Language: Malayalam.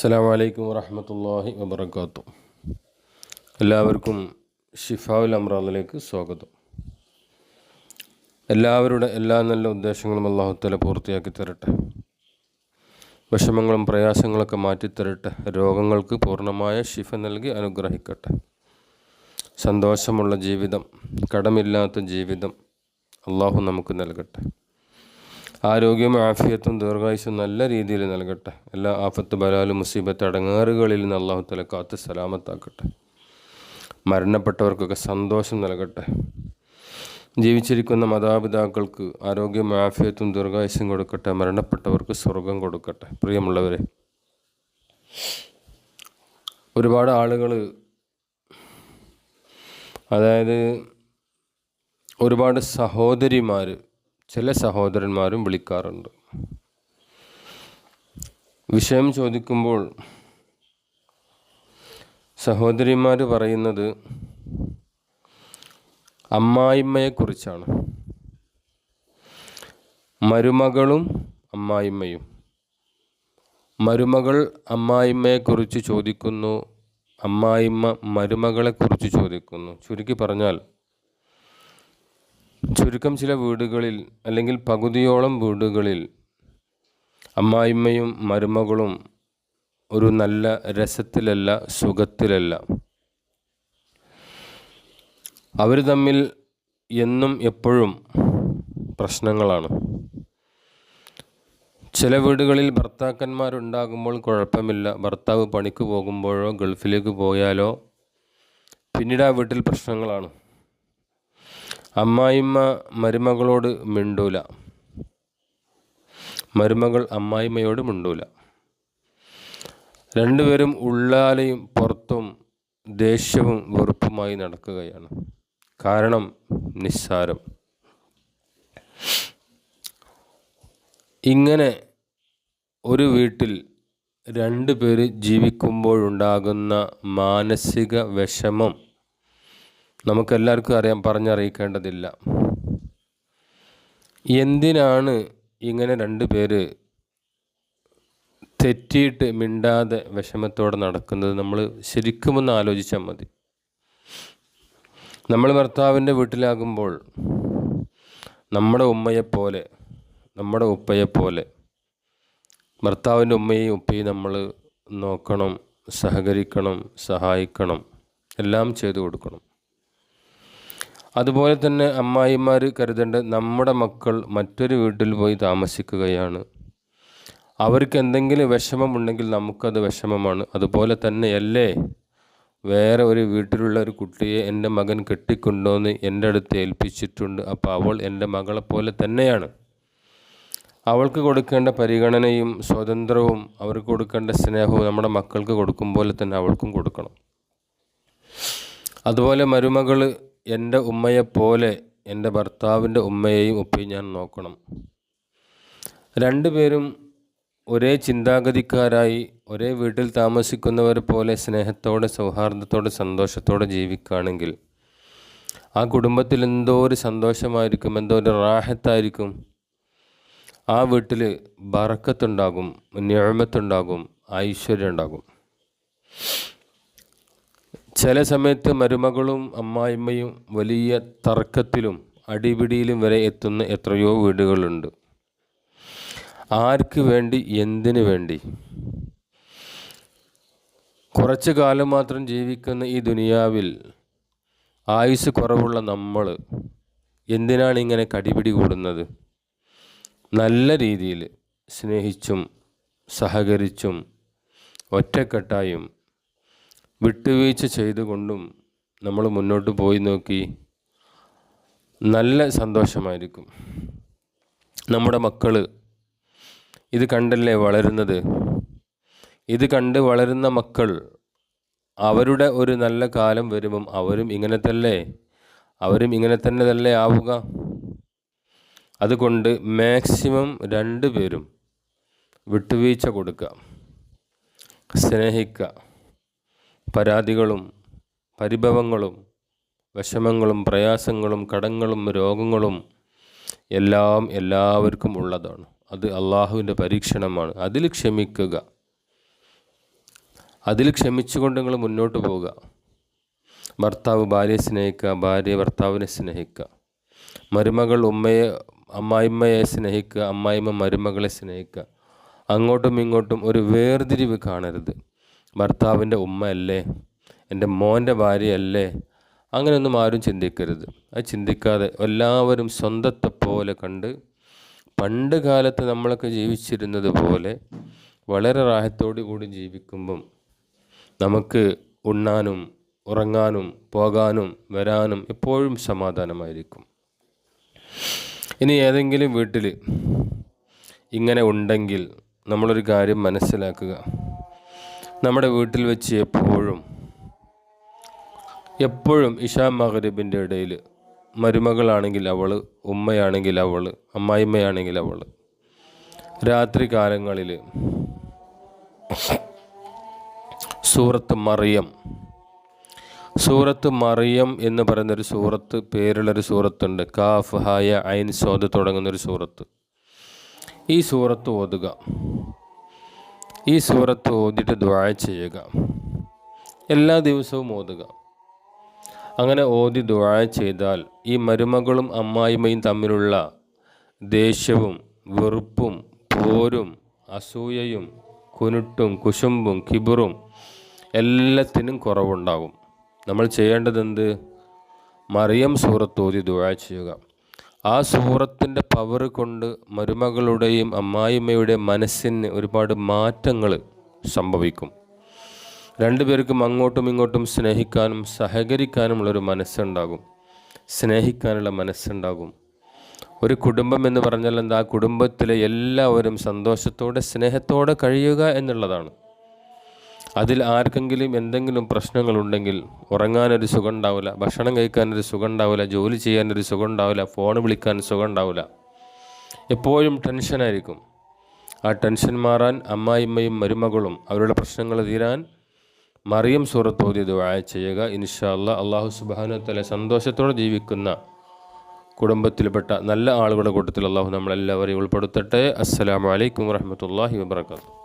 അസ്സാം വലൈക്കും വറഹമത്തല്ലാഹി വബർക്കാത്തു എല്ലാവർക്കും ഷിഫാവുൽ അമ്രാദിലേക്ക് സ്വാഗതം. എല്ലാവരുടെ എല്ലാ നല്ല ഉദ്ദേശങ്ങളും അള്ളാഹുത്തല പൂർത്തിയാക്കി തരട്ടെ. വിഷമങ്ങളും പ്രയാസങ്ങളൊക്കെ മാറ്റിത്തരട്ടെ. രോഗങ്ങൾക്ക് പൂർണമായ ഷിഫ നൽകി അനുഗ്രഹിക്കട്ടെ. സന്തോഷമുള്ള ജീവിതം കടമില്ലാത്ത ജീവിതം അള്ളാഹു നമുക്ക് നൽകട്ടെ. ആരോഗ്യവും ആഫിയത്തും ദീർഘായുസും നല്ല രീതിയിൽ നൽകട്ടെ. എല്ലാ ആഫത്ത് ബലാലും മുസീബത്ത് അടങ്ങാറുകളിൽ നിന്ന് അള്ളാഹു തല കാത്ത് സലാമത്താക്കട്ടെ. മരണപ്പെട്ടവർക്കൊക്കെ സന്തോഷം നൽകട്ടെ. ജീവിച്ചിരിക്കുന്ന മാതാപിതാക്കൾക്ക് ആരോഗ്യം ആഫിയത്തും ദീർഘായുസും കൊടുക്കട്ടെ. മരണപ്പെട്ടവർക്ക് സ്വർഗം കൊടുക്കട്ടെ. പ്രിയമുള്ളവരെ ഒരുപാട് ആളുകൾ അതായത് ഒരുപാട് സഹോദരിമാർ ചില സഹോദരന്മാരും വിളിക്കാറുണ്ട്. വിഷയം ചോദിക്കുമ്പോൾ സഹോദരിമാർ പറയുന്നത് അമ്മായിമ്മയെക്കുറിച്ചാണ്. മരുമകളും അമ്മായിമ്മയും. മരുമകൾ അമ്മായിമ്മയെക്കുറിച്ച് ചോദിക്കുന്നു അമ്മായിമ്മ മരുമകളെക്കുറിച്ച് ചോദിക്കുന്നു. ചുരുക്കി പറഞ്ഞാൽ ചുരുക്കം ചില വീടുകളിൽ അല്ലെങ്കിൽ പകുതിയോളം വീടുകളിൽ അമ്മായിമ്മയും മരുമകളും ഒരു നല്ല രസത്തിലല്ല സുഖത്തിലല്ല. അവർ തമ്മിൽ എന്നും എപ്പോഴും പ്രശ്നങ്ങളാണ്. ചില വീടുകളിൽ ഭർത്താക്കന്മാരുണ്ടാകുമ്പോൾ കുഴപ്പമില്ല. ഭർത്താവ് പണിക്ക് പോകുമ്പോഴോ ഗൾഫിലേക്ക് പോയാലോ പിന്നീട് ആ വീട്ടിൽ പ്രശ്നങ്ങളാണ്. അമ്മായിമ്മ മരുമകളോട് മിണ്ടൂല. മരുമകൾ അമ്മായിമ്മയോട് മിണ്ടൂല. രണ്ടുപേരും ഉള്ളാലയും പുറത്തും ദേഷ്യവും വെറുപ്പുമായി നടക്കുകയാണ്. കാരണം നിസ്സാരം. ഇങ്ങനെ ഒരു വീട്ടിൽ രണ്ടുപേര് ജീവിക്കുമ്പോഴുണ്ടാകുന്ന മാനസിക വിഷമം നമുക്കെല്ലാവർക്കും അറിയാം പറഞ്ഞറിയിക്കേണ്ടതില്ല. എന്തിനാണ് ഇങ്ങനെ രണ്ട് പേര് തെറ്റിയിട്ട് മിണ്ടാതെ വിഷമത്തോടെ നടക്കുന്നത്? നമ്മൾ ശരിക്കും ഒന്ന് ആലോചിച്ചാൽ മതി. നമ്മൾ ഭർത്താവിന്റെ വീട്ടിലാകുമ്പോൾ നമ്മുടെ ഉമ്മയെപ്പോലെ നമ്മുടെ ഉപ്പയെപ്പോലെ ഭർത്താവിന്റെ ഉമ്മയും ഉപ്പയും നമ്മൾ നോക്കണം സഹകരിക്കണം സഹായിക്കണം എല്ലാം ചെയ്തു കൊടുക്കണം. അതുപോലെ തന്നെ അമ്മായിമാർ കരുതേണ്ട നമ്മുടെ മക്കൾ മറ്റൊരു വീട്ടിൽ പോയി താമസിക്കുകയാണ്. അവർക്ക് എന്തെങ്കിലും വിഷമമുണ്ടെങ്കിൽ നമുക്കത് വിഷമമാണ്. അതുപോലെ തന്നെയല്ലേ വേറെ ഒരു വീട്ടിലുള്ള ഒരു കുട്ടിയെ എന്റെ മകൻ കെട്ടിക്കൊണ്ടുവന്ന് എന്റെ അടുത്ത് ഏൽപ്പിച്ചിട്ടുണ്ട്. അപ്പോൾ അവൾ എന്റെ മകളെപ്പോലെ പോലെ തന്നെയാണ്. അവൾക്ക് കൊടുക്കേണ്ട പരിഗണനയും സ്വാതന്ത്ര്യവും അവർക്ക് കൊടുക്കേണ്ട സ്നേഹവും നമ്മുടെ മക്കൾക്ക് കൊടുക്കും പോലെ തന്നെ അവൾക്കും കൊടുക്കണം. അതുപോലെ മരുമകൾ എന്റെ ഉമ്മയെപ്പോലെ എന്റെ ഭർത്താവിന്റെ ഉമ്മയെയും ഉപ്പയും ഞാൻ നോക്കണം. രണ്ടുപേരും ഒരേ ചിന്താഗതിക്കാരായി ഒരേ വീട്ടിൽ താമസിക്കുന്നവർ പോലെ സ്നേഹത്തോടെ സൗഹാർദ്ദത്തോടെ സന്തോഷത്തോടെ ജീവിക്കുകയാണെങ്കിൽ ആ കുടുംബത്തിൽ എന്തോ ഒരു സന്തോഷമായിരിക്കും എന്തോ ഒരു റാഹത്തായിരിക്കും. ആ വീട്ടിൽ ബറക്കത്തുണ്ടാകും ഞാമത്തുണ്ടാകും ഐശ്വര്യം ഉണ്ടാകും ചില സമയത്ത് മരുമകളും അമ്മായിമ്മയും വലിയ തർക്കത്തിലും അടിപിടിയിലും വരെ എത്തുന്ന എത്രയോ വീടുകളുണ്ട്. ആർക്ക് വേണ്ടി എന്തിനു വേണ്ടി? കുറച്ച് കാലം മാത്രം ജീവിക്കുന്ന ഈ ദുനിയാവിൽ ആയുസ് കുറവുള്ള നമ്മൾ എന്തിനാണ് ഇങ്ങനെ കടിപിടി കൂടുന്നത്? നല്ല രീതിയിൽ സ്നേഹിച്ചും സഹകരിച്ചും ഒറ്റക്കെട്ടായും വിട്ടുവീഴ്ച ചെയ്തുകൊണ്ടും നമ്മൾ മുന്നോട്ട് പോയി നോക്കി നല്ല സന്തോഷമായിരിക്കും. നമ്മുടെ മക്കൾ ഇത് കണ്ടല്ലേ വളരുന്നത്? ഇത് കണ്ട് വളരുന്ന മക്കൾ അവരുടെ ഒരു നല്ല കാലം വരുമ്പം അവരും ഇങ്ങനെ തന്നെ അവരും ഇങ്ങനെ തന്നെ തന്നെ ആവുക? അതുകൊണ്ട് മാക്സിമം രണ്ട് പേരും വിട്ടുവീഴ്ച കൊടുക്കുക സ്നേഹിക്കുക. പരാതികളും പരിഭവങ്ങളും വിഷമങ്ങളും പ്രയാസങ്ങളും കടങ്ങളും രോഗങ്ങളും എല്ലാം എല്ലാവർക്കും ഉള്ളതാണ്. അത് അള്ളാഹുവിന്റെ പരീക്ഷണമാണ്. അതിൽ ക്ഷമിക്കുക. അതിൽ ക്ഷമിച്ചുകൊണ്ട് നിങ്ങൾ മുന്നോട്ട് പോവുക. ഭർത്താവ് ഭാര്യയെ സ്നേഹിക്കുക ഭാര്യ ഭർത്താവിനെ സ്നേഹിക്കുക. മരുമകൾ ഉമ്മയെ അമ്മായിമ്മയെ സ്നേഹിക്കുക അമ്മായിമ്മ മരുമകളെ സ്നേഹിക്കുക. അങ്ങോട്ടും ഇങ്ങോട്ടും ഒരു വേർതിരിവ് കാണരുത്. ഭർത്താവിന്റെ ഉമ്മയല്ലേ? എന്റെ മോന്റെ ഭാര്യയല്ലേ? അങ്ങനെയൊന്നും ആരും ചിന്തിക്കരുത്. അത് ചിന്തിക്കാതെ എല്ലാവരും സ്വന്തത്തെ പോലെ കണ്ട് പണ്ട് കാലത്ത് നമ്മളൊക്കെ ജീവിച്ചിരുന്നത് പോലെ വളരെ റാഹത്തോടു കൂടി ജീവിക്കുമ്പം നമുക്ക് ഉണ്ണാനും ഉറങ്ങാനും പോകാനും വരാനും എപ്പോഴും സമാധാനമായിരിക്കും. ഇനി ഏതെങ്കിലും വീട്ടിൽ ഇങ്ങനെ ഉണ്ടെങ്കിൽ നമ്മളൊരു കാര്യം മനസ്സിലാക്കുക. നമ്മുടെ വീട്ടിൽ വെച്ച് എപ്പോഴും എപ്പോഴും ഇഷാ മഹരിബിന്റെ ഇടയിൽ മരുമകളാണെങ്കിൽ അവൾ ഉമ്മയാണെങ്കിൽ അവൾ അമ്മായിമ്മയാണെങ്കിൽ അവൾ രാത്രി കാലങ്ങളിൽ സൂറത്ത് മറിയം സൂറത്ത് മറിയം എന്ന് പറയുന്നൊരു സൂറത്ത് പേരുള്ളൊരു സൂറത്തുണ്ട്. കാഫ് ഹായ ഐൻ സോദ് തുടങ്ങുന്നൊരു സൂറത്ത്. ഈ സൂറത്ത് ഓതുക. ഈ സൂറത്ത് ഓതിയിട്ട് ദ്വാഴ ചെയ്യുക. എല്ലാ ദിവസവും ഓതുക. അങ്ങനെ ഓതി ദ്വാഴ ചെയ്താൽ ഈ മരുമകളും അമ്മായിമ്മയും തമ്മിലുള്ള ദേഷ്യവും വെറുപ്പും പോരും അസൂയയും കുനുട്ടും കുശുമ്പും കിബിറും എല്ലാത്തിനും കുറവുണ്ടാകും. നമ്മൾ ചെയ്യേണ്ടതെന്ത്? മറിയം സൂറത്തോതി ദുഴ ചെയ്യുക. ആ സൂറത്തിന്റെ പവർ കൊണ്ട് മരുമകളുടെയും അമ്മായിമ്മയുടെ മനസ്സിന് ഒരുപാട് മാറ്റങ്ങൾ സംഭവിക്കും. രണ്ടുപേർക്കും അങ്ങോട്ടും ഇങ്ങോട്ടും സ്നേഹിക്കാനും സഹകരിക്കാനുമുള്ളൊരു മനസ്സുണ്ടാകും. സ്നേഹിക്കാനുള്ള മനസ്സുണ്ടാകും. ഒരു കുടുംബം എന്ന് പറഞ്ഞാൽ എന്താ? ആ കുടുംബത്തിലെ എല്ലാവരും സന്തോഷത്തോടെ സ്നേഹത്തോടെ കഴിയുക എന്നുള്ളതാണ്. അതിൽ ആർക്കെങ്കിലും എന്തെങ്കിലും പ്രശ്നങ്ങളുണ്ടെങ്കിൽ ഉറങ്ങാനൊരു സുഖം ഉണ്ടാവില്ല ഭക്ഷണം കഴിക്കാനൊരു സുഖം ഉണ്ടാവില്ല ജോലി ചെയ്യാനൊരു സുഖം ഉണ്ടാവില്ല ഫോൺ വിളിക്കാൻ സുഖം ഉണ്ടാവില്ല എപ്പോഴും ടെൻഷനായിരിക്കും ആ ടെൻഷൻ മാറാൻ അമ്മായിമ്മയും മരുമകളും അവരുടെ പ്രശ്നങ്ങൾ തീരാൻ മറിയം സൂറത്ത് ഓതി ദുആ ചെയ്യുക. ഇൻഷാല്ല അള്ളാഹു സുബാനുത്തല സന്തോഷത്തോടെ ജീവിക്കുന്ന കുടുംബത്തിൽപ്പെട്ട നല്ല ആളുകളുടെ കൂട്ടത്തിൽ അള്ളാഹു നമ്മളെല്ലാവരെയും ഉൾപ്പെടുത്തട്ടെ. അസ്സലാമു അലൈക്കും വറഹമത്തല്ലാഹി വബർക്കാത്തു